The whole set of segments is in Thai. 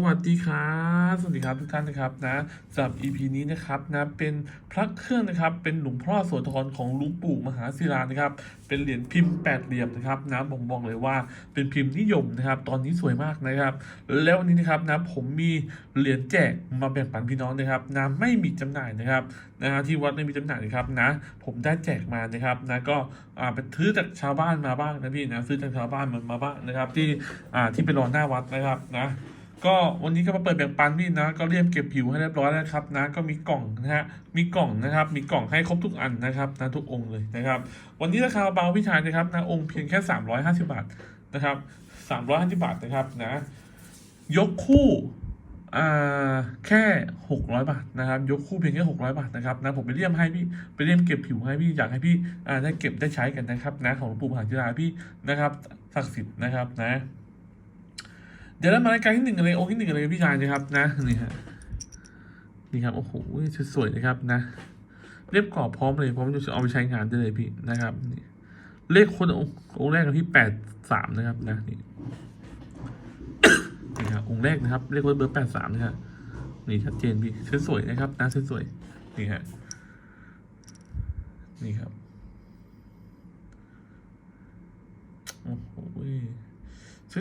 สวัสดีครับสวัสดีครับทุกท่านนะครับนะสำหรับ EP นี้นะครับนะเป็นพระเครื่องนะครับเป็นหลวงพ่อโสธรของลุงปู่มหาศิลานะครับเป็นเหรียญพิมพ์แปดเหลี่ยมนะครับนะผมบอกเลยว่าเป็นพิมพ์นิยมนะครับ ตอนนี้สวยมากนะครับ แล้ววันนี้นะครับนะผมมีเหรียญแจกมาแบ่งปันพี่น้องนะครับนะไม่มีจำหน่ายนะครับนะที่วัดไม่มีจำหน่ายนะครับนะ ผมได้แจกมานะครับนะก็อ่าไปซื้อจากชาวบ้านมาบ้างนะพี่นะซื้อจากชาวบ้านมันมาบ้างนะครับ ที่อ่าที่ไปรอหน้าวัดนะครับนะ ก็วันนี้ก็มาเปิดแบ่งปันพี่นะ ก็เรียมเก็บผิวให้เรียบร้อยแล้วครับนะ ก็มีกล่องนะฮะ มีกล่องนะครับ มีกล่องให้ครบทุกอันนะครับนะทุกองค์เลยนะครับ วันนี้ราคาเบาพี่ชายนะครับนะองค์เพียงแค่ 350 บาทนะครับ350บาทนะครับนะ ยกคู่อ่าแค่ 600 บาทนะครับ ยกคู่เพียงแค่ 600 บาทนะครับนะผมไปเรียมให้พี่ไปเรียมเก็บผิวให้พี่อยากให้พี่อ่าได้เก็บได้ใช้กันนะครับนะของหลวงปู่มหาจิราพี่นะครับศักดิ์สิทธิ์นะครับนะ เดี๋ยวเรามารายการที่หนึ่งกันเลยองค์ที่หนึ่งกันเลยพี่ชายนะครับนะนี่ฮะนี่ครับโอ้โหชุดสวยนะครับนะเรียบกรอบพร้อมเลยพร้อมจะเอาไปใช้งานได้เลยพี่นะครับนี่เลขคนองค์งแรกกันที่แปดสามนะครับนะนี่นี่ครับองค์แรกนะครับเลขคนเบอร์แปดสามนะครับนี่ชัดเจนพี่ชุดสวยนะครับนะชุดสวยนี่ฮะนี่ครับโอ้โห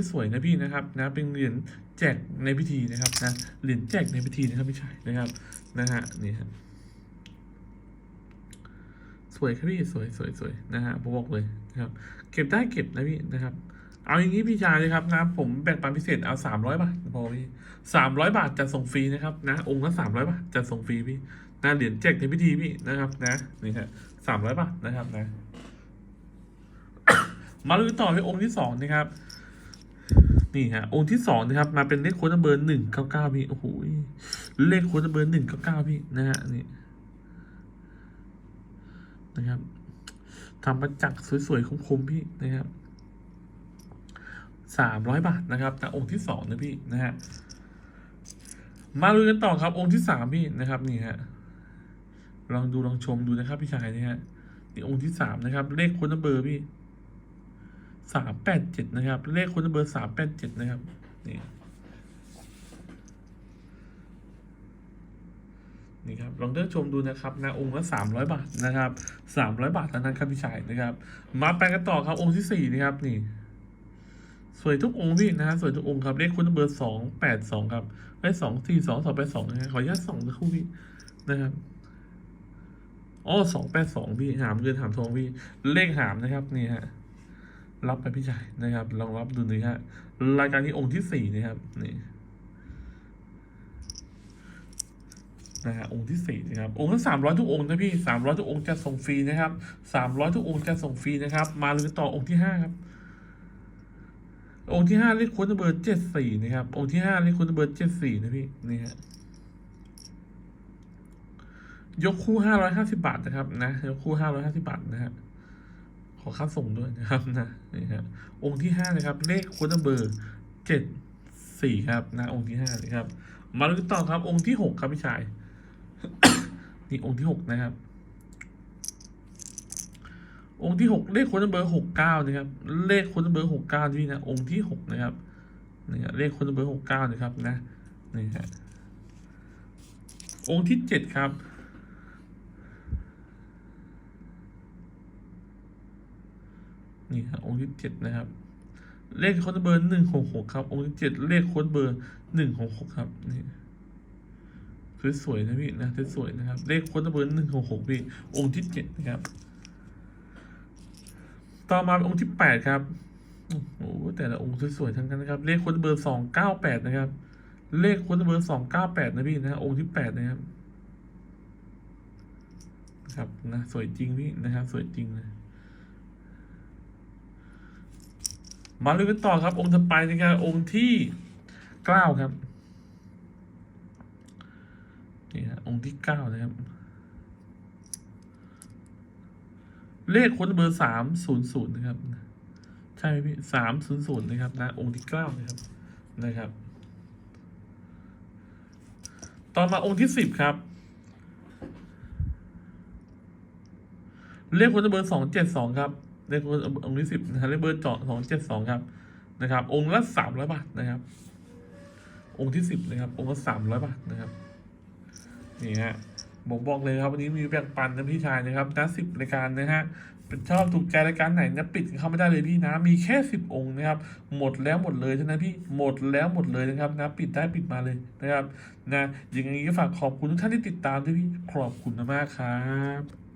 สวยๆนะพี่นะครับนะเป็นเหรียญแจกในพิธีนะครับนะเหรียญแจกในพิธีนะครับพี่ชายนะครับนะฮะนี่ฮะสวยครับพี่สวยสวยสวยนะฮะผมบอกเลยนะครับ เก็บได้เก็บนะพี่นะครับ เอาอย่างนี้พี่ชายเลยครับนะผมแบ่งปันพิเศษเอาสามร้อยบาทพอพี่สามร้อยบาทจะส่งฟรีนะครับนะองค์ละสามร้อยบาทจะส่งฟรีพี่นะเหรียญแจกในพิธีพี่นะครับ นะนี่ฮะสามร้อยบาทนะครับนะ มาดูต่อที่องค์ที่สองนะครับ นี่ฮะองค์ที่สองนะครับ มาเป็นเลขโค้ดเบอร์หนึ่งเก้าเก้าพี่ โอ้โห เลขโค้ดเบอร์หนึ่งเก้าเก้าพี่นะฮะนี่นะครับทำมาจากสวยๆคมๆพี่นะครับสามร้อยบาทนะครับแต่องค์ที่สองนะพี่นะฮะมาดูกันต่อครับ องค์ที่สามพี่นะครับ นี่ฮะลองดูลองชมดูนะครับ พี่ชายนี่ฮะนี่องค์ที่สามนะครับ เลขโค้ดเบอร์พี่ สามแปดเจ็ดนะครับ เลขคนเบอร์สามแปดเจ็ดนะครับ นี่นี่ครับลองเลือกชมดูนะครับนะองค์ละสามร้อยบาทนะครับสามร้อยบาทเท่านั้นครับพี่ชายนะครับ มาไปกันต่อครับองค์ที่สี่นะครับนี่ สวยทุกองค์พี่นะฮะสวยทุกองค์ครับเลขคุณเบอร์สองแปดสองครับเลขสองสี่สองสองแปดสองนะฮะขออนุญาตสองนะคู่พี่นะครับอ๋อสองแปดสองพี่หามเงินหามทองพี่เลขหามนะครับนี่ฮะ รับไปพี่ชายนะครับ ลองรับดูหน่อยฮะรายการที่องค์ที่สี่นะครับนี่นะฮะองค์ที่สี่นะครับองค์ละสามร้อยทุกองค์นะพี่สามร้อยทุกองค์จะส่งฟรีนะครับสามร้อยทุกองค์จะส่งฟรีนะครับ มาเลยต่อองค์ที่ห้าครับ องค์ที่ห้าเลขคุณเบอร์เจ็ดสี่นะครับ องค์ที่ห้าเลขคุณเบอร์เจ็ดสี่นะพี่นี่ฮะยกคู่ห้าร้อยห้าสิบาทนะครับนะยกคู่ห้าร้อยห้าสิบาทนะฮะ อค่าส่งด้วยนะครับนะนี่ฮะองค์ที่ห้านะครับ เลขคูณเบอร์เจ็ดสี่ครับนะองค์ที่ห้านะครับ มาดูต่อครับ องค์ที่หกครับพี่ชาย นี่องค์ที่หกนะครับ องค์ที่หกเลขคูณเบอร์หกเก้านะครับ เลขคูณเบอร์หกเก้าที่นะองค์ที่หกนะครับนี่ฮะเลขคูณเบอร์หกเก้านะครับนะนี่ฮะองค์ที่เจ็ดครับ นี่ครับองค์ที่เจ็ดนะครับ เลขค้ดเบอร์หนึ่งหกหกครับ องค์ที่เจ็ดเลขค้ดเบอร์หนึ่งหกหกครับนี่สวยๆนะพี่นะสวยๆนะครับ เลขค้ดเบอร์หนึ่งหกหกพี่องค์ที่เจ็ดนะครับ ต่อมาเป็นองค์ที่แปดครับโอ้โหแต่ละองค์สวยๆทั้งนั้นนะครับ เลขค้ดเบอร์สองเก้าแปดนะครับ เลขค้ดเบอร์สองเก้าแปดนะพี่นะองค์ที่แปดนะครับครับนะสวยจริงพี่นะครับ สวยจริงเลย มาเลยกันต่อครับ องค์ถัดไปนะครับองค์ที่เก้าครับนี่ฮะองค์ที่เก้านะครับ เลขคนเบอร์สามศูนย์ศูนย์นะครับ ใช่ไหมพี่สามศูนย์ศูนย์นะครับนะองค์ที่เก้านะครับนะครับ ต่อมาองค์ที่สิบครับ เลขคนเบอร์สองเจ็ดสองครับ เลขคนองค์ที่สิบนะฮะเลขเบอร์เจาะสองเจ็ดสองครับนะครับ องค์ละสามร้อยบาทนะครับ องค์ที่สิบเลยครับ องค์ละสามร้อยบาทนะครับนี่ฮะผมบอกเลยครับวันนี้มีแบ่งปันนะพี่ชายนะครับนะสิบรายการนะฮะเป็นชอบถูกใจรายการไหนนะปิดเข้าไม่ได้เลยพี่นะ มีแค่สิบองค์นะครับ หมดแล้วหมดเลยเท่านั้นพี่หมดแล้วหมดเลยนะครับนะปิดได้ปิดมาเลยนะครับนะอย่างนี้ก็ฝากขอบคุณทุกท่านที่ติดตามด้วยพี่ขอบคุณมากครับ